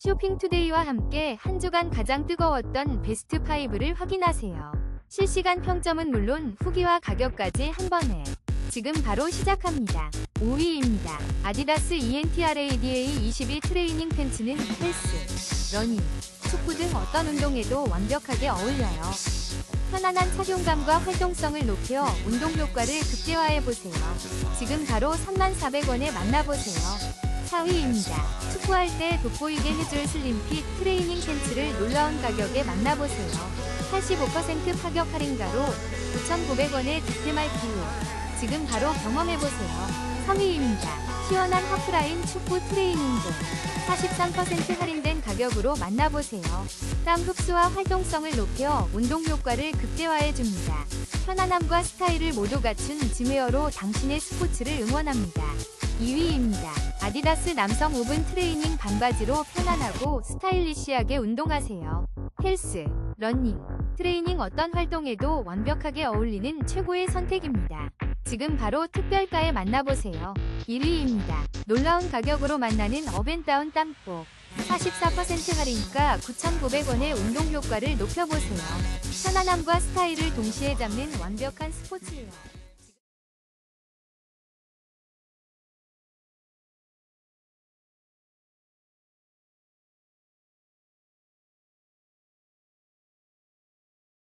쇼핑투데이와 함께 한 주간 가장 뜨거웠던 베스트 5를 확인하세요. 실시간 평점은 물론 후기와 가격까지 한 번에. 지금 바로 시작합니다. 5위입니다. 아디다스 ENTRADA 21 트레이닝 팬츠는 헬스, 러닝, 축구 등 어떤 운동에도 완벽하게 어울려요. 편안한 착용감과 활동성을 높여 운동 효과를 극대화해보세요. 지금 바로 3400원에 만나보세요. 4위입니다. 축구할 때 돋보이게 해줄 슬림핏 트레이닝 팬츠를 놀라운 가격에 만나보세요. 85% 파격 할인가로 9,900원에 득템할 기회. 지금 바로 경험해보세요. 3위입니다. 시원한 하프라인 축구 트레이닝복. 43% 할인된 가격으로 만나보세요. 땀 흡수와 활동성을 높여 운동 효과를 극대화해줍니다. 편안함과 스타일을 모두 갖춘 짐웨어로 당신의 스포츠를 응원합니다. 2위입니다. 아디다스 남성 오븐 트레이닝 반바지로 편안하고 스타일리시하게 운동하세요. 헬스, 러닝, 트레이닝 어떤 활동에도 완벽하게 어울리는 최고의 선택입니다. 지금 바로 특별가에 만나보세요. 1위입니다. 놀라운 가격으로 만나는 어벤다운 땀복. 44% 할인가 9,900원의 운동 효과를 높여보세요. 편안함과 스타일을 동시에 잡는 완벽한 스포츠웨어.